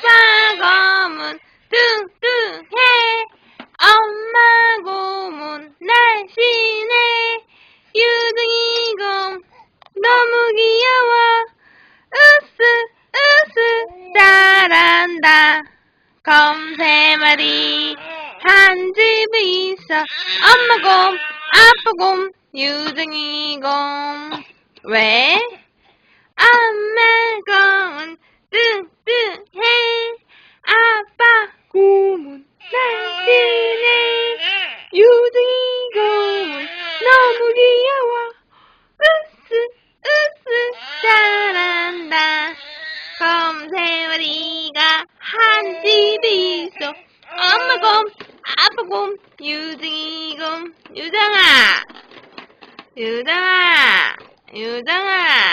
아빠 검은 뚱뚱해. 엄마 고문 날씬해. 유등이 곰 너무 귀여워. 으스 으스 잘한다. 검 세 마리 한 집에 있어. 엄마 곰 아빠 곰 유등이 곰. 왜? 귀여워. 으스, 으스, 잘한다. 곰새우리가 한 집에 있어. 엄마 곰, 아빠 곰, 유정이 곰, 유정아. 유정아, 유정아.